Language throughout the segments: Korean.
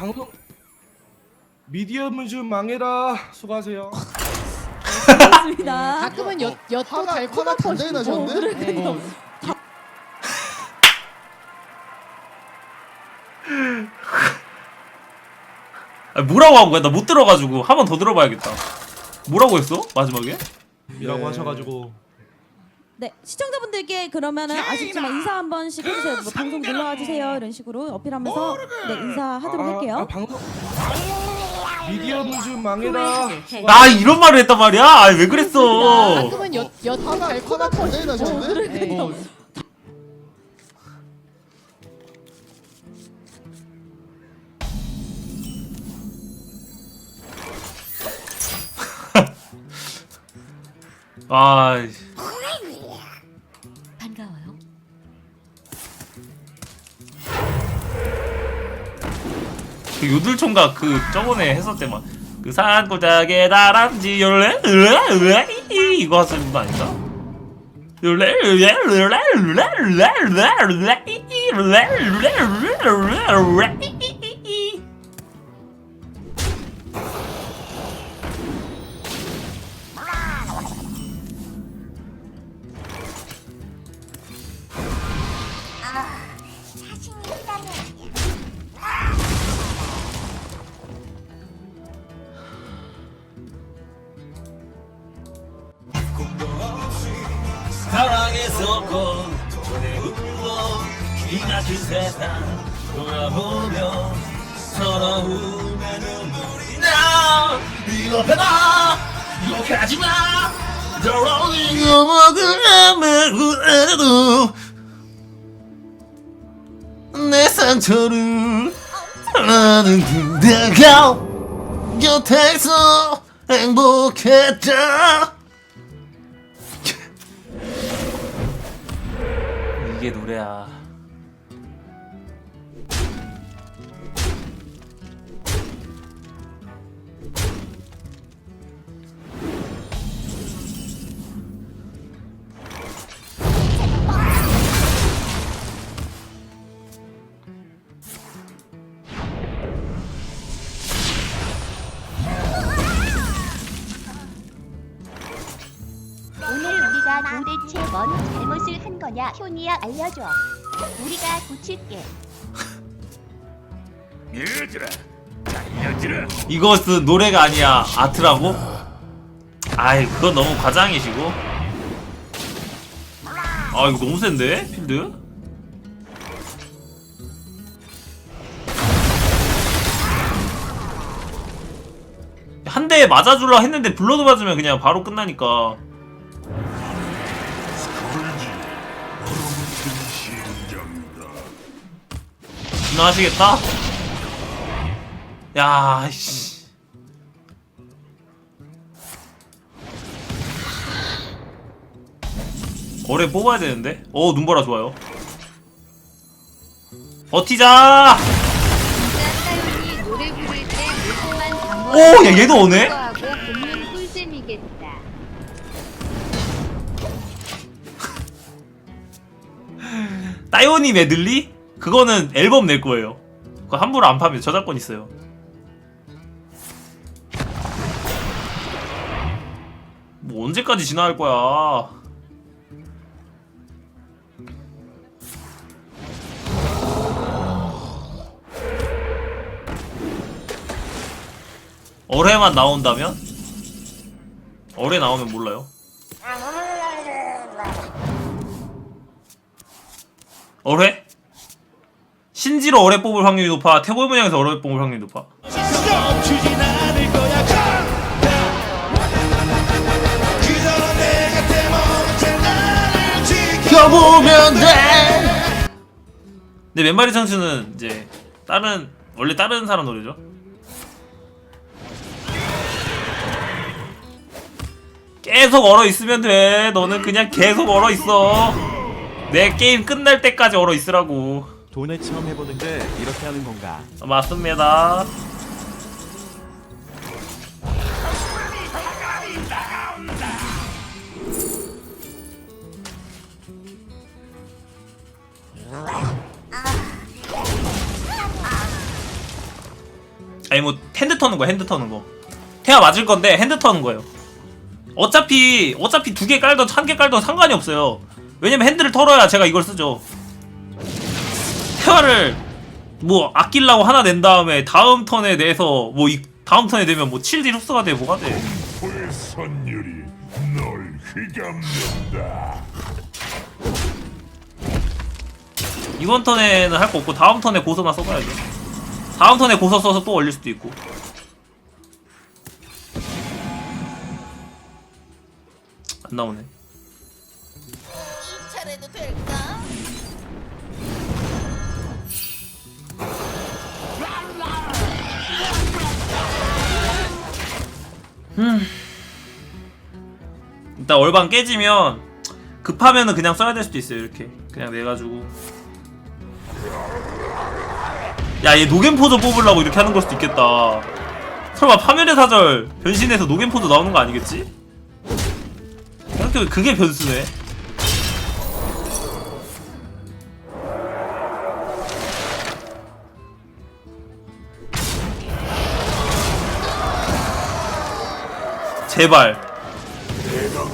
방송 미디어문 좀 망해라 수고하세요. 고맙습니다. 가끔은 엿, 엿도 화가- 달콤한 화가 단단히 것이고. 나셨는데? 네. 어. 아, 뭐라고 한 거야? 나 못 들어가지고 한 번 더 들어봐야겠다. 뭐라고 했어? 마지막에? 이라고 예. 하셔가지고 네 시청자분들께 그러면은 아쉽지만 인사 한 번씩 해주세요. 뭐 방송 놀러와 주세요 이런 식으로 어필하면서 네 인사하도록 할게요. 아, 방송 미디어문 좀 망해라. 아 이런 말을 했단 말이야? 아 왜 그랬어? 가끔은 엿, 엿도 화가 달콤한 단단히 것이고. 나셨는데? 네. 어. 아 반가워요. 그 요들총각 그 저번에 했었대 막그 산골짜기에 다람쥐 으아 으아 이 이거 하시는 분 아닌가? 으아 으아 으아 으아 으아 으아 이 으아 으아 기나긴 세상 돌아보며 서러움에 눈물이 나 이거 배다 욕하지마. 이거 먹으면 후회도 내 상처를 나는 그대가 곁에서 행복했다. 이게 노래야. 거냐 효니야 알려줘 우리가 고칠게 이것은 노래가 아니야 아트라고? 아이 그건 너무 과장이시고. 아 이거 너무 센데 필드? 한 대 맞아줄라 했는데 블러드 맞으면 그냥 바로 끝나니까. 지나가시겠다? 야, 씨. 거래 뽑아야 되는데? 어, 눈보라 좋아요. 버티자! 오, 야, 얘도 오네? 따요니 메들리? 그거는 앨범 낼 거예요. 그거 함부로 안 파면 저작권 있어요. 뭐 언제까지 지나갈 거야? 어뢰만 나온다면? 어뢰 나오면 몰라요. 어뢰? 신지로 어뢰 뽑을 확률이 높아. 태골 문양에서 어뢰 뽑을 확률이 높아. 지켜 보면 돼. 근데 맨마리 청춘은 이제 다른 원래 다른 사람 노래죠. 계속 얼어 있으면 돼. 너는 그냥 계속 얼어 있어. 내 게임 끝날 때까지 얼어 있으라고. 해보는 게 이렇게 하는 건가? 맞습니다. 아니 뭐 핸드 터는 거 핸드 터는 거 태아 맞을 건데 핸드 터는 거예요 어차피 어차피 두 개 깔던 한 개 깔던 상관이 없어요 왜냐면 핸드를 털어야 제가 이걸 쓰죠 태아를 뭐 아끼려고 하나 낸 다음에 다음 턴에 내서 뭐 이 다음 턴에 되면 뭐 7딜 흡수가 돼 뭐가 돼 불선율이 널 휘감는다. 이번 턴에는 할 거 없고 다음 턴에 고서나 써봐야죠 다음 턴에 고서 써서 또 올릴 수도 있고 안 나오네 차례도 될까? 일단 얼방 깨지면 급하면은 그냥 써야 될 수도 있어요 이렇게. 그냥 내가지고. 야 얘 노겐포즈 뽑으려고 이렇게 하는 걸 수도 있겠다. 설마 파멸의 사절 변신해서 노겐포즈 나오는 거 아니겠지? 생각해보면 그게 변수네 제발.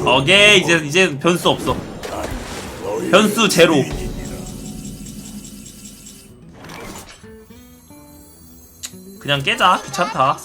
오케이 이제 이제 변수 없어. 변수 제로. 그냥 깨자. 귀찮다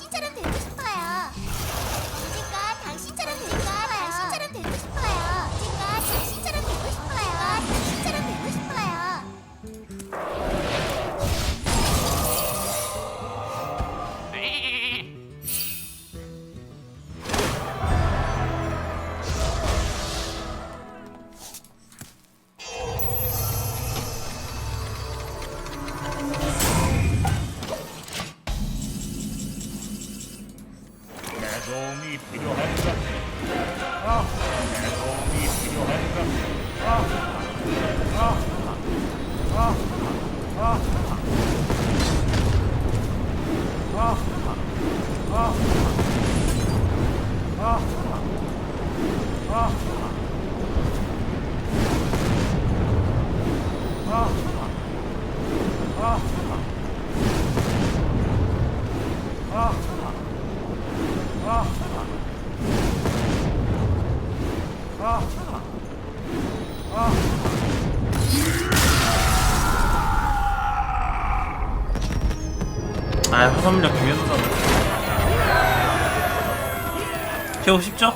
화산물력 김현우잖아 캐고 싶죠?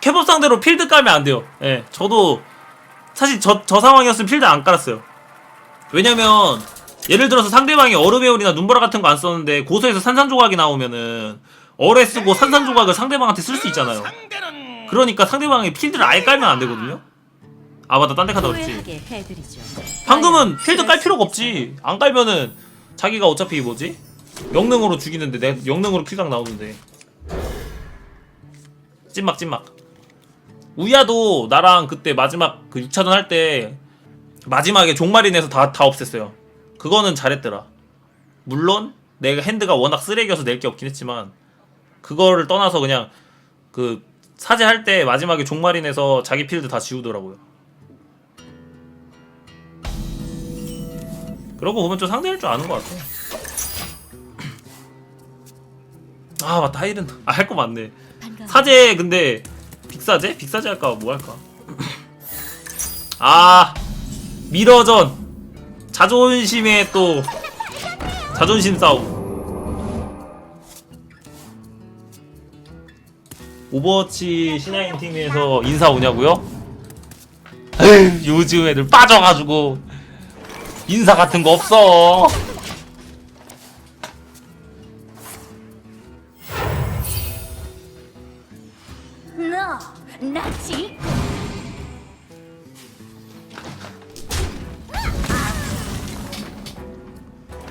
캐법 상대로 필드 깔면 안 돼요. 예 저도 사실 저, 저 상황이었으면 필드 안 깔았어요. 왜냐면 예를 들어서 상대방이 얼음의울이나 눈보라 같은 거 안 썼는데 고소에서 산산조각이 나오면은 얼에 쓰고 산산조각을 상대방한테 쓸 수 있잖아요. 그러니까 상대방이 필드를 아예 깔면 안 되거든요 아 맞다 딴 데 가다 그랬지 방금은 필드 깔 필요가 없지. 안 깔면은 자기가 어차피 뭐지? 영능으로 죽이는데 내 영능으로 킬각 나오는데. 찐막 찐막. 우야도 나랑 그때 마지막 그 6차전 할 때 마지막에 종말이 내서 다 다 없앴어요. 그거는 잘했더라. 물론 내가 핸드가 워낙 쓰레기여서 낼 게 없긴 했지만 그거를 떠나서 그냥 그 사제할 때 마지막에 종말이 내서 자기 필드 다 지우더라고요. 그러고 보면 좀 상대할 줄 아는 것 같아. 아 맞다 하이든 아할 거 많네. 사제 근데 빅사제? 빅사제 할까 뭐 할까? 아 미러전 자존심에 또 자존심 싸움. 오버워치 신화인 팀에서 인사 오냐고요? 에휴, 요즘 애들 빠져가지고 인사 같은 거 없어.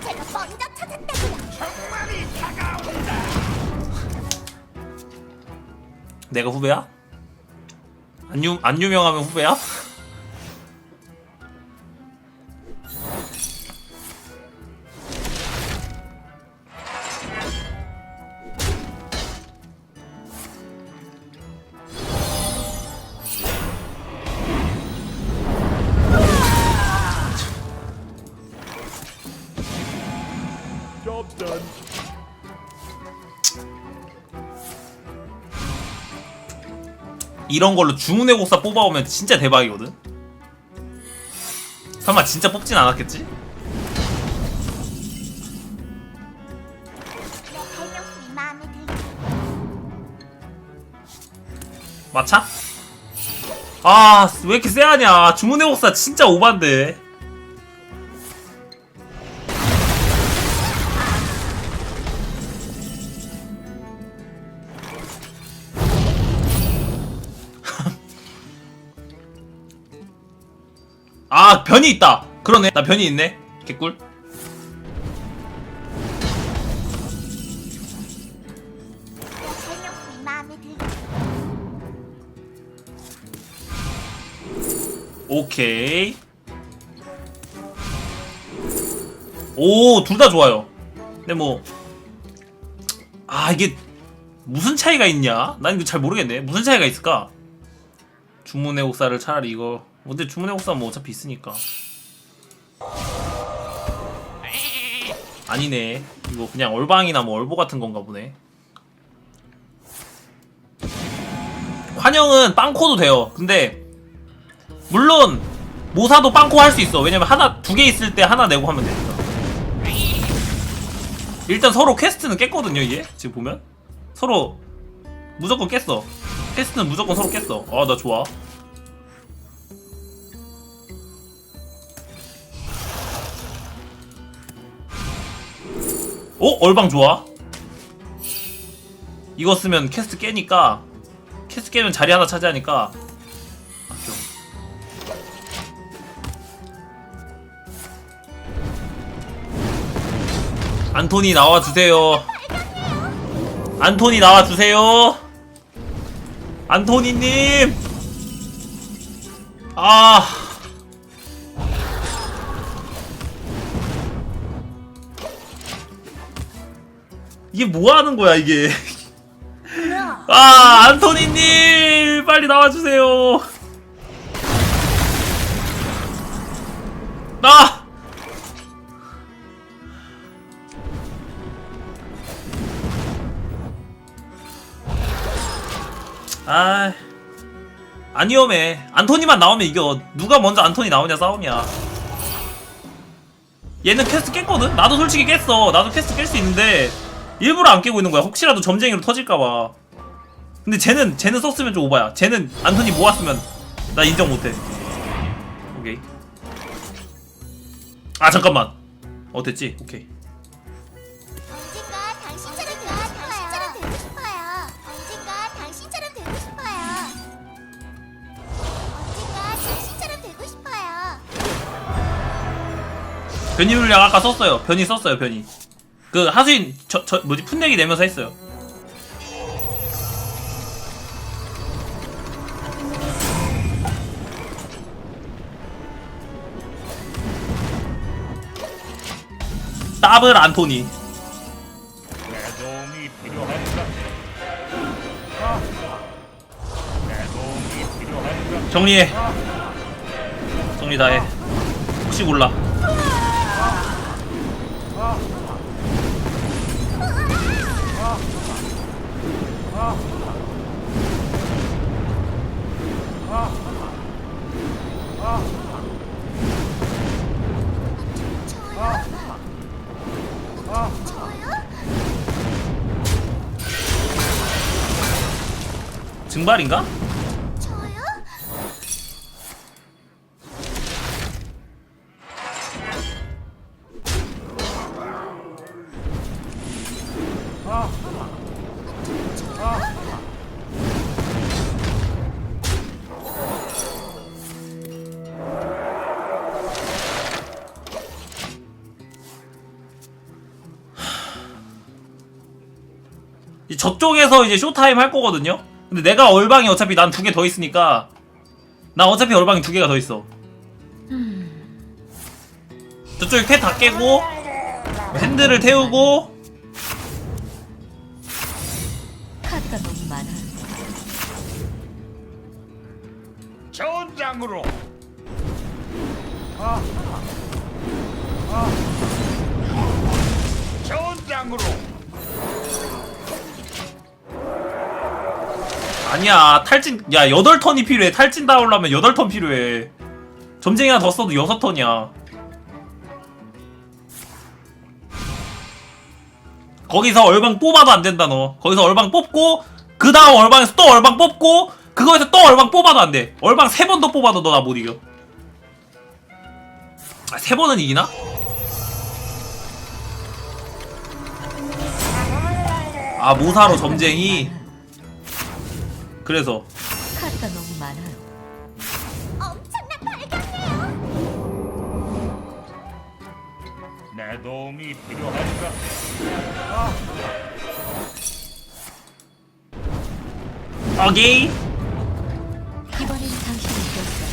제가 먼저 찾았다고요. 내가 후배야? 안, 유, 안 유명하면 후배야? 없던 이런 걸로 주문의 곡사 뽑아오면 진짜 대박이거든. 설마 진짜 뽑진 않았겠지? 마차? 아, 왜 이렇게 쎄하냐. 주문의 곡사 진짜 오반데. 아, 변이 있다. 그러네. 나 변이 있네. 개꿀. 오케이. 오, 둘 다 좋아요. 근데 뭐, 아, 이게 무슨 차이가 있냐? 난 이거 잘 모르겠네. 무슨 차이가 있을까? 주문의 옥사를 차라리 이거. 근데 주문의 옥사는 뭐 어차피 있으니까. 아니네. 이거 그냥 얼방이나 뭐 얼보 같은 건가 보네. 환영은 빵코도 돼요. 근데 물론 모사도 빵코 할 수 있어. 왜냐면 하나 두 개 있을 때 하나 내고 하면 되니까. 일단 서로 퀘스트는 깼거든요, 이게 지금 보면 서로 무조건 깼어. 퀘스트는 무조건 서로 깼어. 아, 나 좋아. 오, 얼방 좋아. 이거 쓰면 퀘스트 깨니까 퀘스트 깨면 자리 하나 차지하니까 아껴. 안토니 나와 주세요. 안토니 나와 주세요. 안토니님. 아. 이게 뭐 하는 거야 이게? 아 안토니님 빨리 나와 주세요. 아. 아, 안 위험해. 안토니만 나오면 이겨. 누가 먼저 안토니 나오냐 싸움이야. 얘는 퀘스트 깼거든? 나도 솔직히 깼어. 나도 퀘스트 깰 수 있는데 일부러 안 깨고 있는 거야. 혹시라도 점쟁이로 터질까봐. 근데 쟤는 쟤는 썼으면 좀 오바야. 쟤는 안토니 모았으면 나 인정 못해. 오케이. 아 잠깐만. 어 됐지? 오케이. 언젠가 당신처럼 되고 싶어요. 당신처럼 되고 싶어요. 언젠가 당신처럼 되고 싶어요. 언젠가 당신처럼 되고 싶어요. 변이 물량 아까 썼어요. 변이 썼어요. 변이. 그 하수인 저 저 뭐지 푼내기 내면서 했어요. 더블 안토니. 내 도움이 필요한가? 아, 내 도움이 필요한가? 정리해. 정리 다 해. 혹시 몰라. 증발인가? 저쪽에서 이제 쇼타임 할 거거든요. 근데 내가 얼방이 어차피 난 두 개 더 있으니까 나 어차피 얼방이 두 개가 더 있어. 저쪽에 쾌 다 깨고 핸들을 태우고 카드가 너무 많아. 전장으로 전 땅으로 아니야 탈진 야 8턴이 필요해. 탈진 나오려면 8턴 필요해. 점쟁이 하나 더 써도 6턴이야. 거기서 얼방 뽑아도 안 된다 너. 거기서 얼방 뽑고 그 다음 얼방에서 또 얼방 뽑고 그거에서 또 얼방 뽑아도 안돼. 얼방 3번 더 뽑아도 너 나 못 이겨. 아, 3번은 이기나? 아 모사로 점쟁이 그래서 카드가 너무 많아요. 엄청난 발견이에요. 내 도움이 필요한가? 오케이 이번엔 당신이 이겼어요.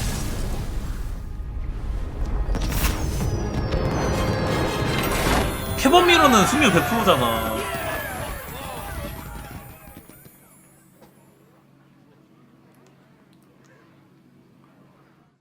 캐번 미러는 승률 100%잖아